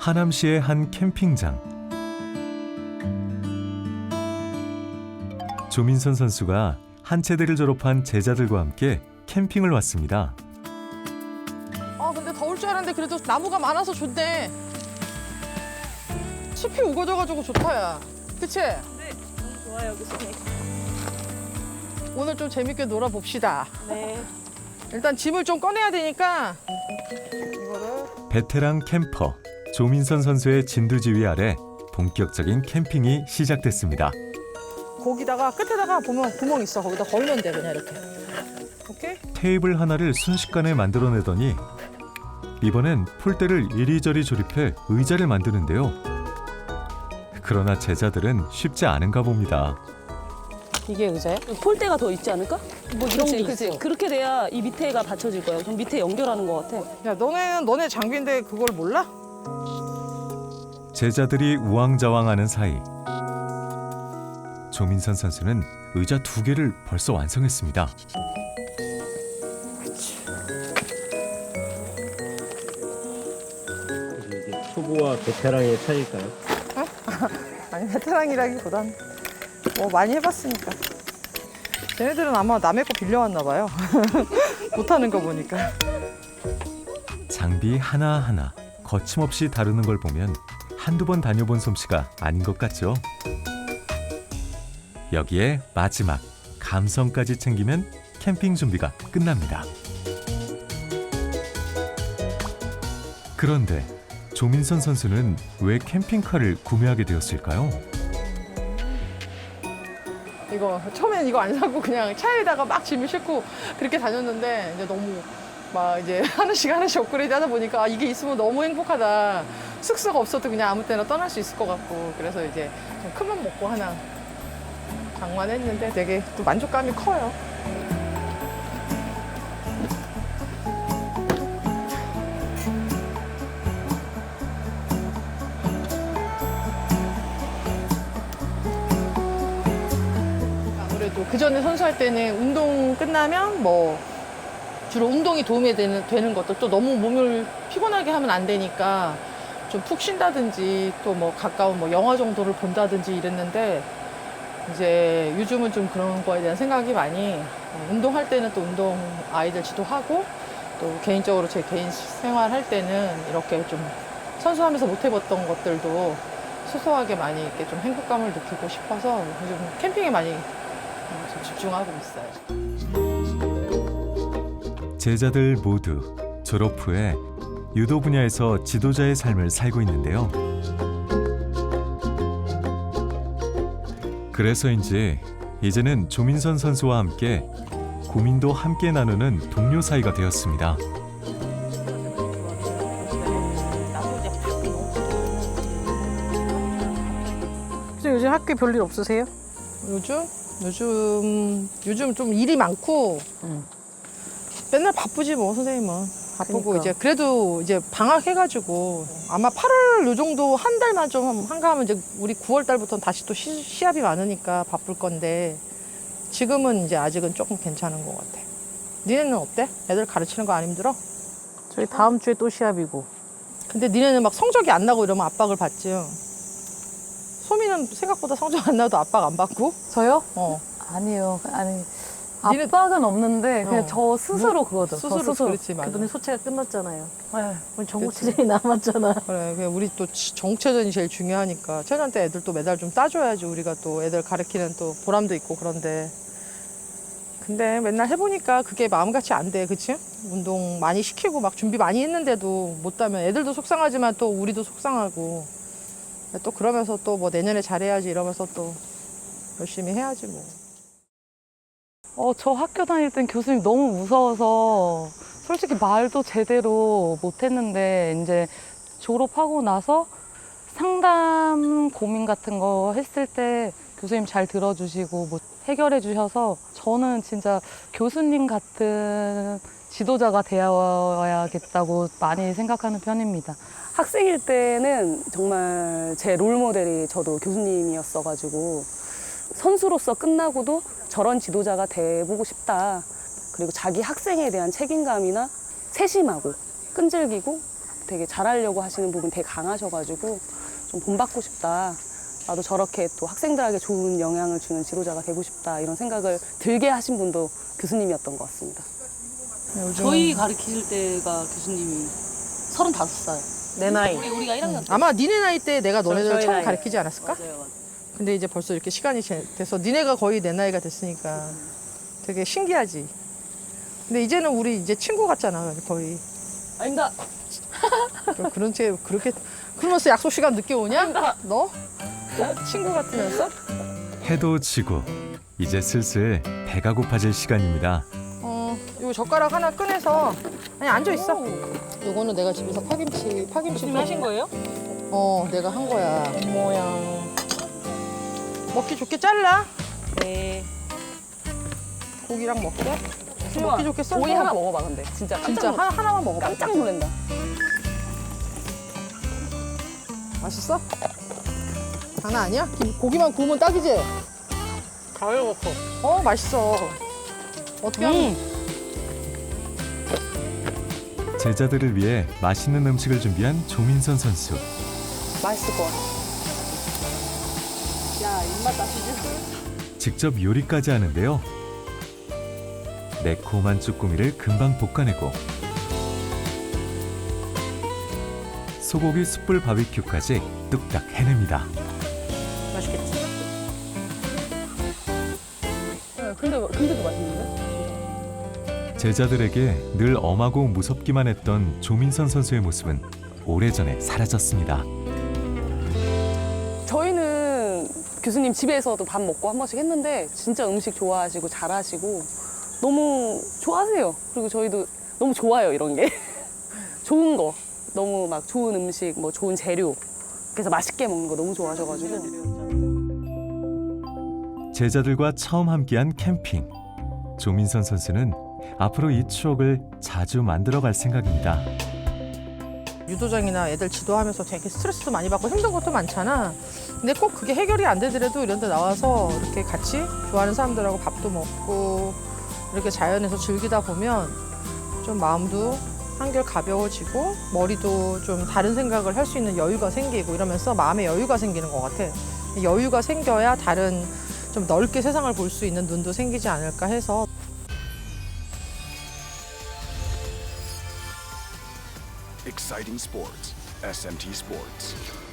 하남시의 한 캠핑장. 조민선 선수가 한 체대를 졸업한 제자들과 함께 캠핑을 왔습니다. 아 근데 더울 줄 알았는데 그래도 나무가 많아서 좋네. 숲이 우거져가지고 좋다야. 그치? 네, 좋아요, 교수님. 오늘 좀 재밌게 놀아봅시다. 네. 일단 짐을 좀 꺼내야 되니까 이거를 베테랑 캠퍼 조민선 선수의 진두지휘 아래 본격적인 캠핑이 시작됐습니다. 거기다가 끝에다가 보면 구멍 있어. 거기다 걸면 돼 그냥 이렇게. 오케이? 테이블 하나를 순식간에 만들어내더니 이번엔 폴대를 이리저리 조립해 의자를 만드는데요. 그러나 제자들은 쉽지 않은가 봅니다. 이게 의자야? 폴대가 더 있지 않을까? 뭐 이런 그치, 게 그치. 있어. 그렇게 돼야 이 밑에가 받쳐질 거예요. 그럼 밑에 연결하는 것 같아. 야 너네는 너네 장비인데 그걸 몰라? 제자들이 우왕좌왕하는 사이 조민선 선수는 의자 두 개를 벌써 완성했습니다. 이게 초보와 베테랑의 차이일까요? 아니 베테랑이라기보단 뭐 많이 해봤으니까. 쟤네들은 아마 남의 거 빌려왔나 봐요. 못하는 거 보니까. 장비 하나하나 거침없이 다루는 걸 보면 한두 번 다녀본 솜씨가 아닌 것 같죠? 여기에 마지막 감성까지 챙기면 캠핑 준비가 끝납니다. 그런데 조민선 선수는 왜 캠핑카를 구매하게 되었을까요? 이거 처음엔 이거 안 사고 그냥 차에다가 막 짐을 싣고 그렇게 다녔는데 이제 너무 막 이제 하나씩 하나씩 업그레이드 하다 보니까 아, 이게 있으면 너무 행복하다. 숙소가 없어도 그냥 아무 때나 떠날 수 있을 것 같고 그래서 이제 좀 큰 맘 먹고 하나 장만했는데 되게 또 만족감이 커요. 아무래도 그 전에 선수할 때는 운동 끝나면 뭐 주로 운동이 도움이 되는, 되는 것도 또 너무 몸을 피곤하게 하면 안 되니까 좀 푹 쉰다든지 또 뭐 가까운 뭐 영화 정도를 본다든지 이랬는데 이제 요즘은 좀 그런 거에 대한 생각이 많이 어, 운동할 때는 또 운동 아이들 지도하고 또 개인적으로 제 개인 생활 할 때는 이렇게 좀 선수하면서 못 해봤던 것들도 소소하게 많이 이렇게 좀 행복감을 느끼고 싶어서 요즘 캠핑에 많이 어, 좀 집중하고 있어요. 제자들 모두 졸업 후에 유도 분야에서 지도자의 삶을 살고 있는데요. 그래서인지 이제는 조민선 선수와 함께 고민도 함께 나누는 동료 사이가 되었습니다. 요즘 학교에 별일 없으세요? 요즘? 요즘 요즘 좀 일이 많고 맨날 바쁘지 뭐 선생님은 바쁘고 그러니까. 이제 그래도 이제 방학해가지고 아마 8월 요 정도 한 달만 좀 한가하면 이제 우리 9월 달부터는 다시 또 시, 시합이 많으니까 바쁠 건데 지금은 이제 아직은 조금 괜찮은 것 같아. 니네는 어때? 애들 가르치는 거 안 힘들어? 저희 다음 주에 또 시합이고. 근데 니네는 막 성적이 안 나고 이러면 압박을 받지. 소미는 생각보다 성적 안 나도 압박 안 받고. 저요? 어. 아니요. 아니 압박은 없는데 그냥 어. 저 스스로 그거죠. 저 스스로 스스로. 그렇지, 맞아. 그분이 소체가 끝났잖아요. 네. 우리. 전국체전이 남았잖아. 그래, 그냥 우리 또 지- 정체전이 제일 중요하니까 체전 때 애들 또 메달 좀 따줘야지 우리가 또 애들 가르치는 또 보람도 있고 그런데 근데 맨날 해보니까 그게 마음같이 안 돼, 그치? 운동 많이 시키고 막 준비 많이 했는데도 못 따면 애들도 속상하지만 또 우리도 속상하고 또 그러면서 또 뭐 내년에 잘해야지 이러면서 또 열심히 해야지 뭐. 어, 저 학교 다닐 땐 교수님 너무 무서워서 솔직히 말도 제대로 못했는데 이제 졸업하고 나서 상담 고민 같은 거 했을 때 교수님 잘 들어주시고 뭐 해결해 주셔서 저는 진짜 교수님 같은 지도자가 되어야겠다고 많이 생각하는 편입니다. 학생일 때는 정말 제 롤모델이 저도 교수님이었어가지고 선수로서 끝나고도 저런 지도자가 돼보고 싶다. 그리고 자기 학생에 대한 책임감이나 세심하고 끈질기고 되게 잘하려고 하시는 부분 되게 강하셔가지고 좀 본받고 싶다. 나도 저렇게 또 학생들에게 좋은 영향을 주는 지도자가 되고 싶다 이런 생각을 들게 하신 분도 교수님이었던 것 같습니다. 요즘 저희 가르치실 때가 교수님이 35살. 내 나이. 우리, 우리가 1학년 때. 아마 니네 나이 때 내가 너네들 처음 나이. 가르치지 않았을까? 맞아요, 맞아요. 근데 이제 벌써 이렇게 시간이 제- 돼서 니네가 거의 내 나이가 됐으니까 되게 신기하지. 근데 이제는 우리 이제 친구 같잖아 거의. 아닙니다. 그런 채 그렇게 그러면서 약속 시간 늦게 오냐? 너? 친구 같으면서? 해도 지고 이제 슬슬 배가 고파질 시간입니다. 어, 요 젓가락 하나 꺼내서 아니 앉아 있어. 요거는 내가 집에서 파김치 파김치 교수님 하신 거예요? 어, 내가 한 거야. 모양. 먹기 좋게 잘라. 네. 고기랑 먹게. 수영아, 먹기 좋게 썰어. 오이 하나 먹어봐 근데 진짜 깜짝 진짜 놀- 하나 하나만 먹어봐. 깜짝 놀란다. 맛있어? 장난 아니야? 김- 고기만 구우면 딱이지? 가을 먹고. 어, 맛있어. 어떻게 하면 제자들을 위해 맛있는 음식을 준비한 조민선 선수. 맛있을 것 같아. 야, 입맛 나시지? 직접 요리까지 하는데요. 매콤한 쭈꾸미를 금방 볶아내고 소고기 숯불 바비큐까지 뚝딱 해냅니다. 맛있겠지? 네, 근데 근데도 맛있는데? 제자들에게 늘 엄하고 무섭기만 했던 조민선 선수의 모습은 오래전에 사라졌습니다. 교수님 집에서도 밥 먹고 한 번씩 했는데 진짜 음식 좋아하시고 잘하시고 너무 좋아하세요. 그리고 저희도 너무 좋아요 이런 게 좋은 거 너무 막 좋은 음식 뭐 좋은 재료 그래서 맛있게 먹는 거 너무 좋아하셔가지고 제자들과 처음 함께한 캠핑. 조민선 선수는 앞으로 이 추억을 자주 만들어갈 생각입니다. 유도장이나 애들 지도하면서 되게 스트레스도 많이 받고 힘든 것도 많잖아. 근데 꼭 그게 해결이 안 되더라도 이런 데 나와서 이렇게 같이 좋아하는 사람들하고 밥도 먹고 이렇게 자연에서 즐기다 보면 좀 마음도 한결 가벼워지고 머리도 좀 다른 생각을 할 수 있는 여유가 생기고 이러면서 마음의 여유가 생기는 것 같아. 여유가 생겨야 다른 좀 넓게 세상을 볼 수 있는 눈도 생기지 않을까 해서 Exciting. SMT Sports.